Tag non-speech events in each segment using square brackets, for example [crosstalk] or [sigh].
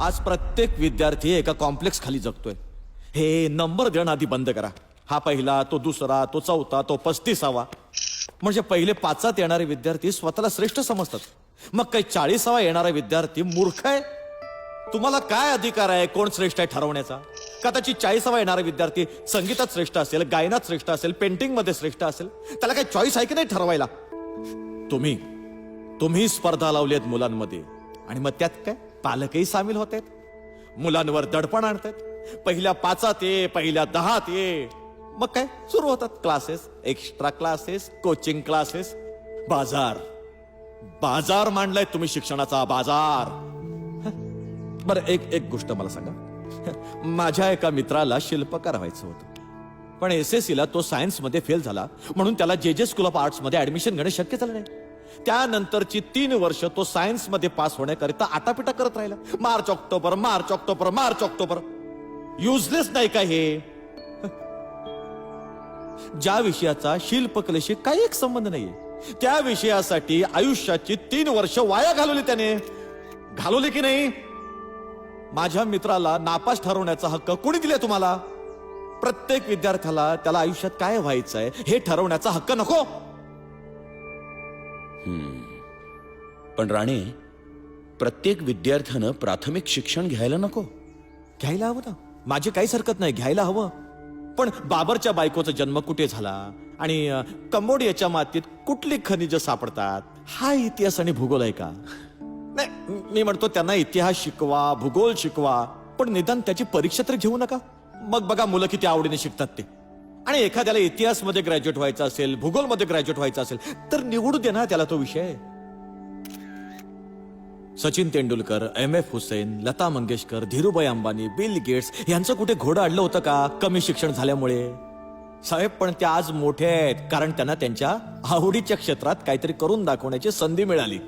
आज प्रत्येक विद्यार्थी एका कॉम्प्लेक्स खाली जगतोय. हे नंबर देणं आधी बंद करा. हा पहिला तो दुसरा तो चौथा तो पस्तीसावा. म्हणजे पहिले पाचात येणारे विद्यार्थी स्वतःला श्रेष्ठ समजतात. मग काही चाळीसावा येणारा विद्यार्थी मूर्ख आहे? तुम्हाला काय अधिकार आहे कोण श्रेष्ठ आहे ठरवण्याचा? कदाचित चाळीसावा येणारा विद्यार्थी संगीतात श्रेष्ठ असेल गायनात श्रेष्ठ असेल पेंटिंगमध्ये श्रेष्ठ असेल त्याला काही चॉईस आहे की नाही ठरवायला? तुम्ही तुम्ही स्पर्धा लावली आहेत मुलांमध्ये. आणि मग त्यात काय? पालकही सामील होत आहेत मुलांवर दडपण आणतात. पहिल्या पाचात ये पहिल्या दहात ये. मग काय? सुरू होतात classes extra classes coaching classes बाजार. बाजार मांडलाय तुम्ही शिक्षणाचा बाजार. बरं एक एक गोष्ट मला सांगा. माझ्या एका मित्राला शिल्पकार व्हायचं होतं. पण एस एस सीला तो सायन्समध्ये फेल झाला. म्हणून त्याला जे जे स्कूल ऑफ आर्ट्समध्ये ॲडमिशन ऍडमिशन घेणं शक्य झालं नाही. त्यानंतरची तीन वर्ष तो सायन्समध्ये पास होण्याकरिता आटापिटा करत राहिला. March October March October March October. Useless नाही का हे? ज्या विषयाचा शिल्पकलेशी काही एक संबंध नाहीये त्या विषयासाठी आयुष्याची तीन वर्ष वाया घालवली त्याने. घालवली की नाही? माझ्या मित्राला नापास ठरवण्याचा हक्क कोणी दिले तुम्हाला? प्रत्येक विद्यार्थ्याला त्याला आयुष्यात काय व्हायचंय हे ठरवण्याचा हक्क नको. पण राणे प्रत्येक विद्यार्थ्यानं प्राथमिक शिक्षण घ्यायला नको. घ्यायला हवं ना? माझी काहीच हरकत नाही घ्यायला हवं. पण बाबरच्या बायकोचा जन्म कुठे झाला? आणि अं, कंबोडियाच्या मातीत कुठली खनिज सापडतात? हा इतिहास आणि भूगोल आहे का? नाही मी म्हणतो त्यांना इतिहास शिकवा भूगोल शिकवा पण निदान त्याची परीक्षा तर घेऊ नका. मग बघा मुलं किती आवडीने शिकतात ते. आणि एखाद्याला इतिहासमध्ये ग्रॅज्युएट व्हायचं असेल भूगोलमध्ये ग्रॅज्युएट व्हायचं असेल तर निवडू दे ना त्याला तो विषय. Sachin Tendulkar M F Husain Lata Mangeshkar Dhirubhai Ambani Bill Gates यांचं कुठे घोडं अडलं होतं का? कमी शिक्षण झाल्यामुळे. साहेब पण त्या आज मोठे आहेत कारण त्यांना त्यांच्या आवडीच्या क्षेत्रात काहीतरी करून दाखवण्याची संधी मिळाली.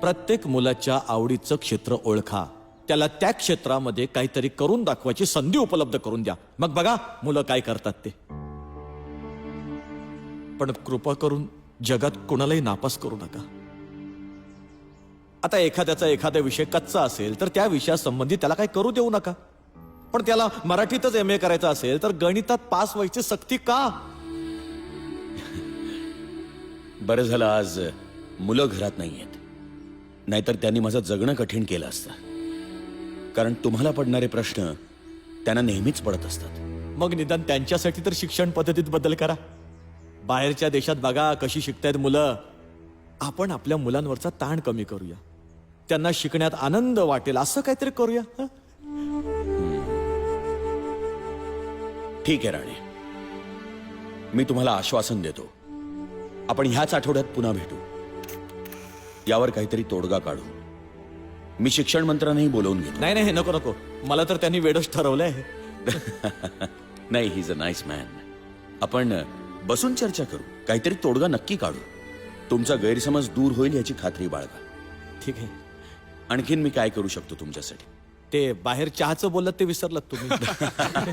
प्रत्येक मुलाच्या आवडीचं क्षेत्र ओळखा. त्याला त्या क्षेत्रामध्ये काहीतरी करून दाखवायची संधी उपलब्ध करून द्या. मग बघा मुलं काय करतात ते. पण कृपा करून जगात कोणालाही नापास करू नका. आता एखाद्याचा एखादा विषय कच्चा असेल तर त्या विषयासंबंधी त्याला काही करू देऊ नका. पण त्याला मराठीतच एम ए करायचं असेल तर गणितात पास व्हायची सक्ती का? बरं झालं आज मुलं घरात नाही आहेत नाहीतर त्यांनी माझं जगणं कठीण केलं असतं. कारण तुम्हाला पडणारे प्रश्न त्यांना नेहमीच पडत असतात. मग निदान त्यांच्यासाठी तर शिक्षण पद्धतीत बदल करा. बाहेरच्या देशात बघा कशी शिकतायत मुलं. आपण आपल्या मुलांवरचा ताण कमी करूया. त्यांना शिकण्यात आनंद वाटेल असं काहीतरी करूया हं? ठीक आहे राणे. मी तुम्हाला आश्वासन देतो. आपण ह्याच आठवड्यात पुन्हा भेटू. यावर काहीतरी तोडगा काढू. मी शिक्षण मंत्र्यांनाही बोलवून घेतो. नाही नाही हे नको नको. मला तर त्यांनी वेडच ठरवलंय. [laughs] नाही he is a nice man आपण बसून चर्चा करू. काहीतरी तोडगा नक्की काढू. तुमचा गैरसमज दूर होईल याची खात्री बाळगा. ठीक आहे. आणखीन मी काय करू शकतो तुमच्यासाठी? ते बाहेर चहाचं बोलत ते विसरलात तुम्ही. [laughs]